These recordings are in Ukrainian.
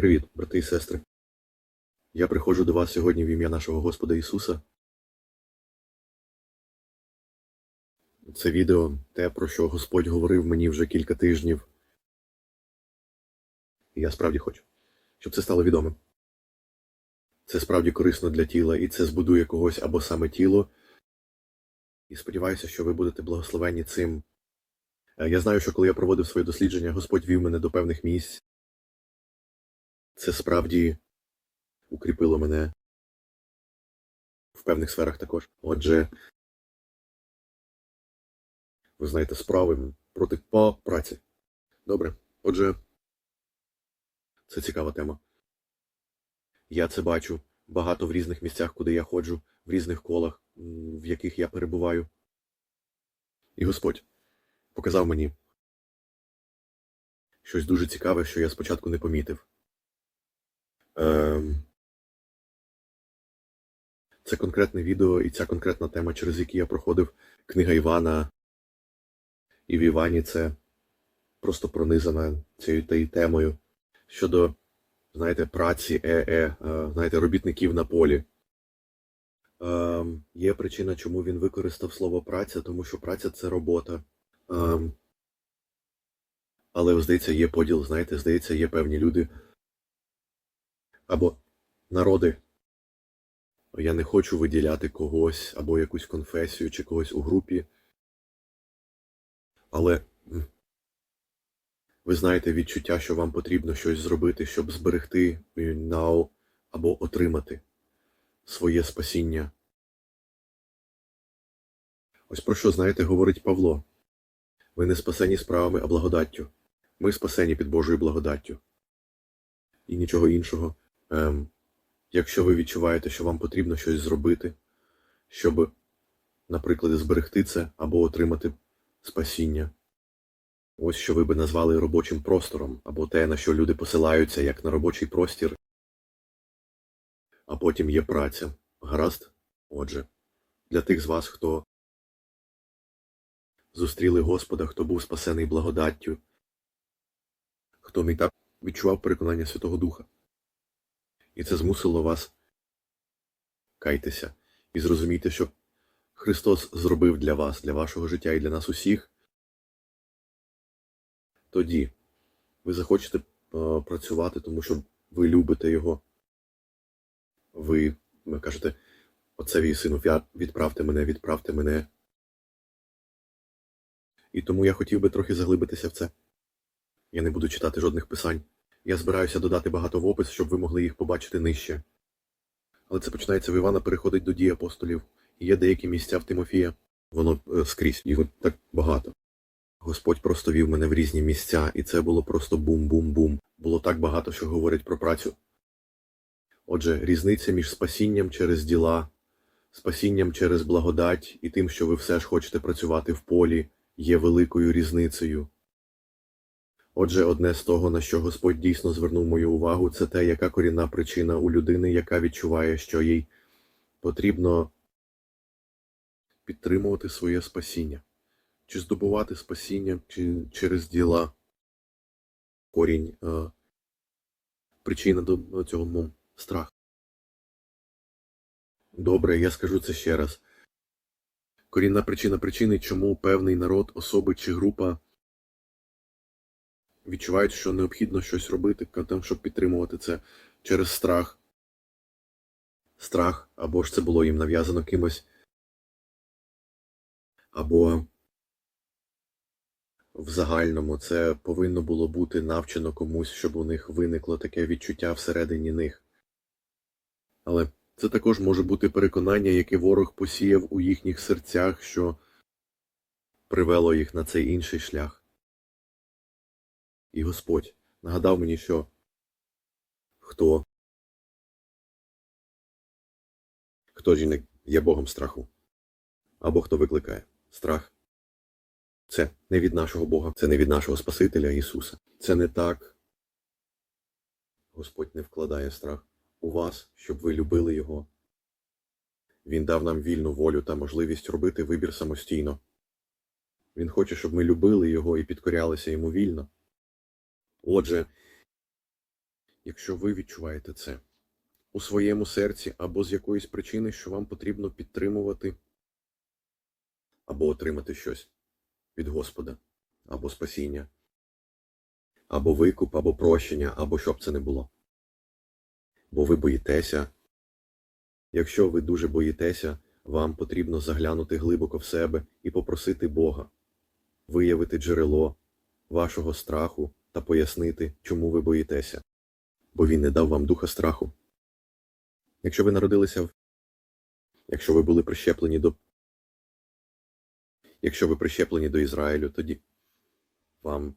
Привіт, брати і сестри. Я приходжу до вас сьогодні в ім'я нашого Господа Ісуса. Це відео те, про що Господь говорив мені вже кілька тижнів. І я справді хочу, щоб це стало відомим. Це справді корисно для тіла, і це збудує когось або саме тіло. І сподіваюся, що ви будете благословені цим. Е, Я знаю, що коли я проводив своє дослідження, Господь вів мене до певних місць. Це справді укріпило мене в певних сферах також. Отже, ви знаєте, справи проти по праці. Добре. Отже, це цікава тема. Я це бачу багато в різних місцях, куди я ходжу, в різних колах, в яких я перебуваю. І Господь показав мені щось дуже цікаве, що я спочатку не помітив. Ем, Це конкретне відео і ця конкретна тема, через які я проходив книга Івана. І в Івані це просто пронизана цією та темою щодо, знаєте, праці ЕЕ, е, знаєте, робітників на полі. Ем, Є причина, чому він використав слово праця, тому що праця це робота. Ем, Але, здається, є поділ, знаєте, здається, є певні люди або народи. Я не хочу виділяти когось або якусь конфесію чи когось у групі. Але ви знаєте відчуття, що вам потрібно щось зробити, щоб зберегти е, на- або отримати своє спасіння. Ось про що, знаєте, говорить Павло. Ви не спасені справами, а благодаттю. Ми спасені під Божою благодаттю. І нічого іншого. Ем, якщо ви відчуваєте, що вам потрібно щось зробити, щоб, наприклад, зберегти це або отримати спасіння. Ось що ви би назвали робочим простором, або те, на що люди посилаються, як на робочий простір. А потім є праця. Гаразд? Отже, для тих з вас, хто зустріли Господа, хто був спасений благодаттю, хто не так відчував переконання Святого Духа. І це змусило вас кайтеся і зрозуміти, що Христос зробив для вас, для вашого життя і для нас усіх. Тоді ви захочете е, працювати, тому що ви любите Його. Ви, ви кажете, Отцеві сину, відправте мене, відправте мене. І тому я хотів би трохи заглибитися в це. Я не буду читати жодних писань. Я збираюся додати багато в опис, щоб ви могли їх побачити нижче. Але це починається в Івана, переходить до дій апостолів. Є деякі місця в Тимофія. Воно е, скрізь, його так багато. Господь просто вів мене в різні місця, і це було просто бум-бум-бум. Було так багато, що говорить про працю. Отже, різниця між спасінням через діла, спасінням через благодать і тим, що ви все ж хочете працювати в полі, є великою різницею. Отже, одне з того, на що Господь дійсно звернув мою увагу, це те, яка корінна причина у людини, яка відчуває, що їй потрібно підтримувати своє спасіння, чи здобувати спасіння чи через діла. Корінь, е, причина до цього ну, страх. Добре, я скажу це ще раз. Корінна причина причини, чому певний народ, особи чи група відчувають, що необхідно щось робити, щоб підтримувати це через страх. Страх, або ж це було їм нав'язано кимось, або в загальному це повинно було бути навчено комусь, щоб у них виникло таке відчуття всередині них. Але це також може бути переконання, яке ворог посіяв у їхніх серцях, що привело їх на цей інший шлях. І Господь нагадав мені, що хто, хто жінок є Богом страху, або хто викликає страх. Це не від нашого Бога, це не від нашого Спасителя Ісуса. Це не так. Господь не вкладає страх у вас, щоб ви любили Його. Він дав нам вільну волю та можливість робити вибір самостійно. Він хоче, щоб ми любили Його і підкорялися йому вільно. Отже, Якщо ви відчуваєте це у своєму серці або з якоїсь причини, що вам потрібно підтримувати або отримати щось від Господа, або спасіння, або викуп, або прощення, або що б це не було. Бо ви боїтеся. Якщо ви дуже боїтеся, вам потрібно заглянути глибоко в себе і попросити Бога, виявити джерело вашого страху та пояснити, чому ви боїтеся, бо Він не дав вам духа страху. Якщо ви народилися в якщо ви були прищеплені до якщо ви прищеплені до Ізраїлю, тоді вам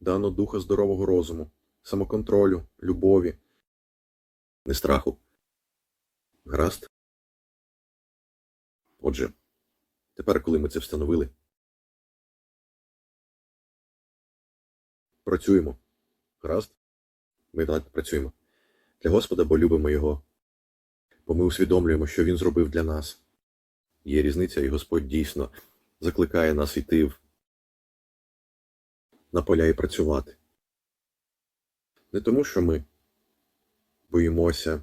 дано духа здорового розуму, самоконтролю, любові, не страху. Гаразд? Отже, тепер, коли ми це встановили, працюємо. Гаразд? Ми так працюємо. Для Господа, бо любимо Його. Бо ми усвідомлюємо, що Він зробив для нас. Є різниця, і Господь дійсно закликає нас йти на поля і працювати. Не тому, що ми боїмося,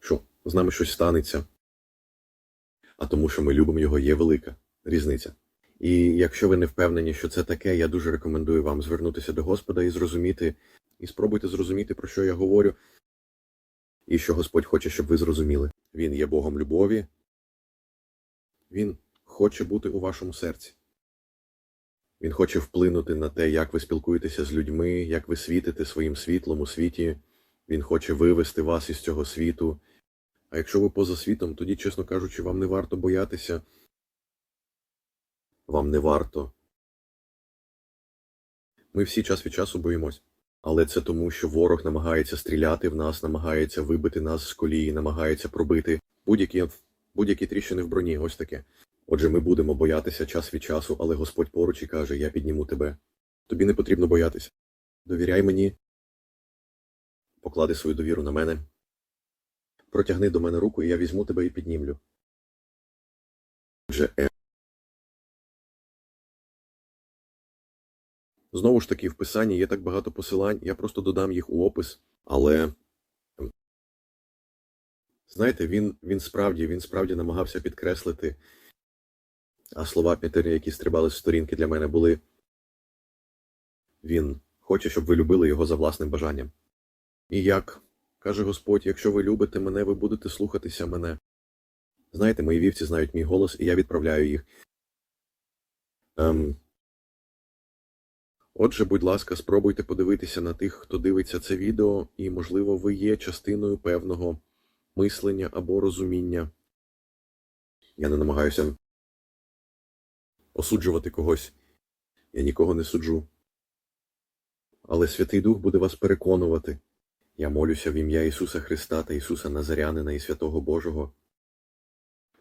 що з нами щось станеться, а тому, що ми любимо його, є велика різниця. І якщо ви не впевнені, що це таке, я дуже рекомендую вам звернутися до Господа і зрозуміти, і спробуйте зрозуміти, про що я говорю, і що Господь хоче, щоб ви зрозуміли. Він є Богом любові. Він хоче бути у вашому серці. Він хоче вплинути на те, як ви спілкуєтеся з людьми, як ви світите своїм світлом у світі. Він хоче вивести вас із цього світу. А якщо ви поза світом, тоді, чесно кажучи, вам не варто боятися. Вам не варто. Ми всі час від часу боїмось. Але це тому, що ворог намагається стріляти в нас, намагається вибити нас з колії, намагається пробити будь-які будь-які тріщини в броні. Ось таке. Отже, ми будемо боятися час від часу, але Господь поруч і каже: Я підніму тебе. Тобі не потрібно боятися. Довіряй мені, поклади свою довіру на мене. Протягни до мене руку, і я візьму тебе і піднімлю. Отже, Знову ж таки, в писанні є так багато посилань, я просто додам їх у опис, але. ем, Знаєте, він, він справді, він справді намагався підкреслити, а слова Петеря, які стрибали з сторінки для мене, були. Він хоче, щоб ви любили його за власним бажанням. І як каже Господь, якщо ви любите мене, ви будете слухатися мене. Знаєте, мої вівці знають мій голос, і я відправляю їх. Ем... Отже, будь ласка, спробуйте подивитися на тих, хто дивиться це відео, і, можливо, ви є частиною певного мислення або розуміння. Я не намагаюся осуджувати когось. Я нікого не суджу. Але Святий Дух буде вас переконувати. Я молюся в ім'я Ісуса Христа та Ісуса Назарянина і Святого Божого.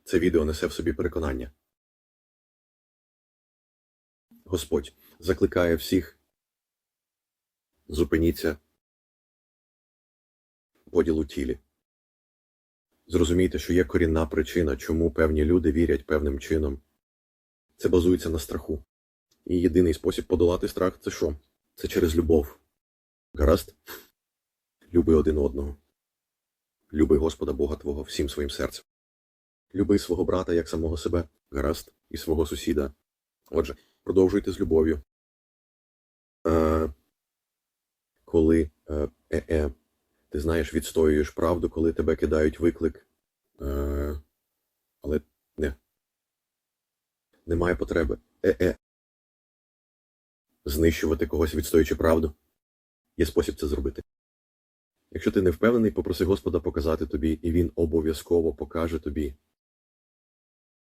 Це відео несе в собі переконання. Господь закликає всіх. Зупиніться. Поділ у тілі. Зрозумійте, що є корінна причина, чому певні люди вірять певним чином. Це базується на страху. І єдиний спосіб подолати страх це що? Це через любов. Гаразд? Люби один одного. Люби Господа Бога Твого всім своїм серцем. Люби свого брата як самого себе, гаразд, і свого сусіда. Отже, продовжуйте з любов'ю. Е, коли е, е, ти знаєш, відстоюєш правду, коли тебе кидають виклик. Е, але не. Немає потреби. Е-е. Знищувати когось, відстоюючи правду. Є спосіб це зробити. Якщо ти не впевнений, попроси Господа показати тобі, і Він обов'язково покаже тобі.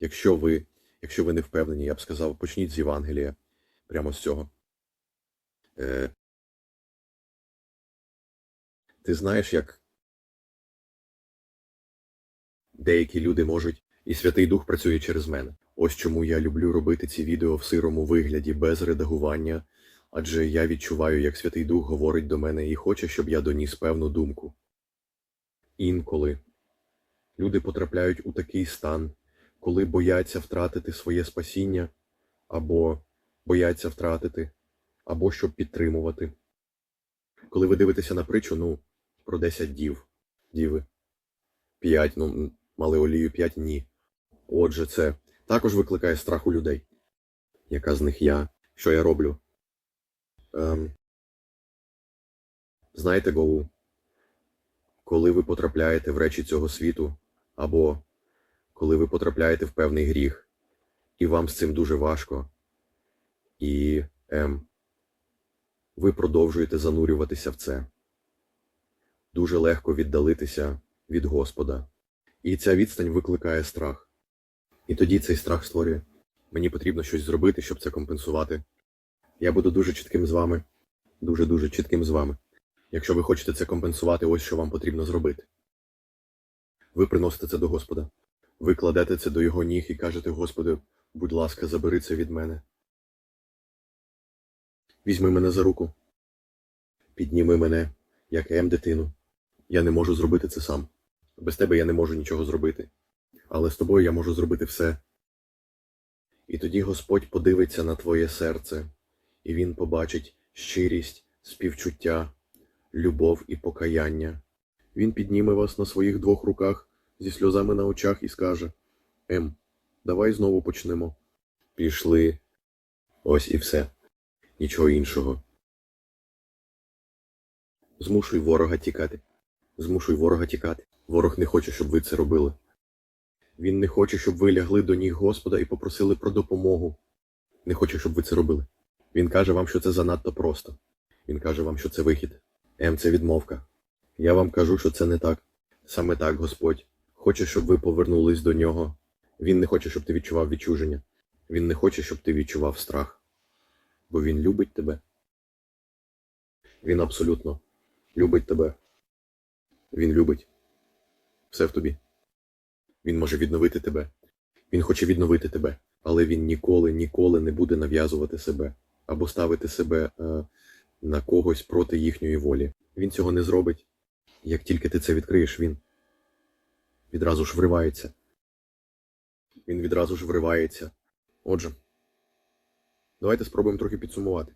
Якщо ви, якщо ви не впевнені, я б сказав, почніть з Євангелія, прямо з цього. Е, ти знаєш, як деякі люди можуть, і Святий Дух працює через мене. Ось чому я люблю робити ці відео в сирому вигляді, без редагування, адже я відчуваю, як Святий Дух говорить до мене і хоче, щоб я доніс певну думку. Інколи люди потрапляють у такий стан, коли бояться втратити своє спасіння, або бояться втратити, або щоб підтримувати. Коли ви дивитеся на притчу, ну, про 10 дів. Діви. 5, ну, мали олію 5, ні. Отже, це також викликає страх у людей. Яка з них я? Що я роблю? Ем... Знаєте, Гоу, коли ви потрапляєте в речі цього світу, або коли ви потрапляєте в певний гріх, і вам з цим дуже важко, і ем, ви продовжуєте занурюватися в це. Дуже легко віддалитися від Господа. І ця відстань викликає страх. І тоді цей страх створює. Мені потрібно щось зробити, щоб це компенсувати. Я буду дуже чітким з вами. Дуже-дуже чітким з вами. Якщо ви хочете це компенсувати, ось що вам потрібно зробити. Ви приносите це до Господа. Ви кладете це до його ніг і кажете, Господи, будь ласка, забери це від мене. Візьми мене за руку. Підніми мене, як ем дитину. Я не можу зробити це сам. Без тебе я не можу нічого зробити. Але з тобою я можу зробити все. І тоді Господь подивиться на твоє серце, і Він побачить щирість, співчуття, любов і покаяння. Він підніме вас на своїх двох руках зі сльозами на очах і скаже: Ем, давай знову почнемо. Пішли. Ось і все. Нічого іншого. Змушуй ворога тікати. Змушуй ворога тікати. Ворог не хоче, щоб ви це робили. Він не хоче, щоб ви лягли до ніг Господа і попросили про допомогу. Не хоче, щоб ви це робили. Він каже вам, що це занадто просто. Він каже вам, що це вихід. Ем, це відмовка. Я вам кажу, що це не так. Саме так Господь хоче, щоб ви повернулись до нього. Він не хоче, щоб ти відчував відчуження. Він не хоче, щоб ти відчував страх. Бо він любить тебе. Він абсолютно любить тебе. Він любить. Все в тобі. Він може відновити тебе. Він хоче відновити тебе, але він ніколи, ніколи не буде нав'язувати себе або ставити себе е, на когось проти їхньої волі. Він цього не зробить. Як тільки ти це відкриєш, він відразу ж вривається. Він відразу ж вривається. Отже, давайте спробуємо трохи підсумувати.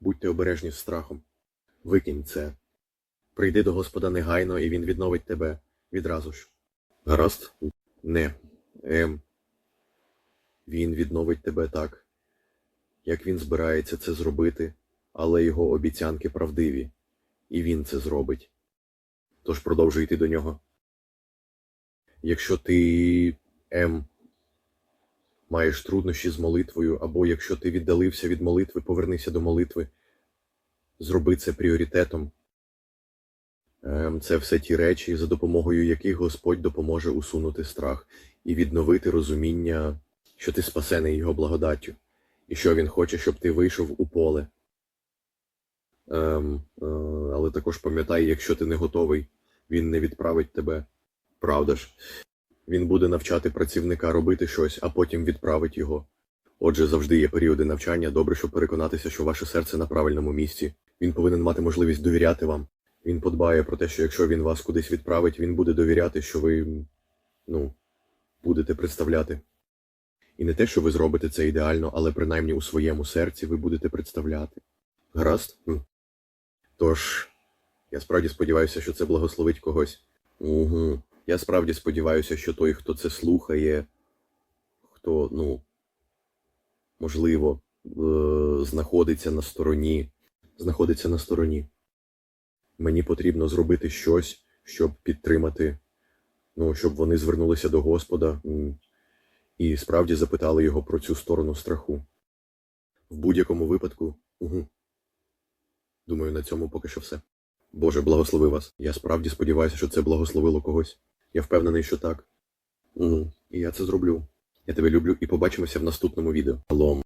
Будьте обережні з страхом. Викинь це. Прийди до Господа негайно, і Він відновить тебе відразу ж. Гаразд? Не. Ем. Він відновить тебе так, як він збирається це зробити, але його обіцянки правдиві, і він це зробить. Тож продовжуй йти до нього. Якщо ти М. Маєш труднощі з молитвою, або якщо ти віддалився від молитви, повернися до молитви. Зроби це пріоритетом. Ем, Це все ті речі, за допомогою яких Господь допоможе усунути страх і відновити розуміння, що ти спасений Його благодаттю, і що Він хоче, щоб ти вийшов у поле. Ем, е, але також пам'ятай, якщо ти не готовий, він не відправить тебе. Правда ж? Він буде навчати працівника робити щось, а потім відправить його. Отже, завжди є періоди навчання, добре, щоб переконатися, що ваше серце на правильному місці. Він повинен мати можливість довіряти вам. Він подбає про те, що якщо він вас кудись відправить, він буде довіряти, що ви, ну, будете представляти. І не те, що ви зробите це ідеально, але принаймні у своєму серці ви будете представляти. Гаразд? Тож, я справді сподіваюся, що це благословить когось. Угу. Я справді сподіваюся, що той, хто це слухає, хто, ну, можливо, е- знаходиться на стороні, знаходиться на стороні. Мені потрібно зробити щось, щоб підтримати, ну, щоб вони звернулися до Господа і справді запитали його про цю сторону страху. В будь-якому випадку, угу. думаю, на цьому поки що все. Боже, благослови вас. Я справді сподіваюся, що це благословило когось. Я впевнений, що так. Ну, І я це зроблю. Я тебе люблю і побачимося в наступному відео. Алом.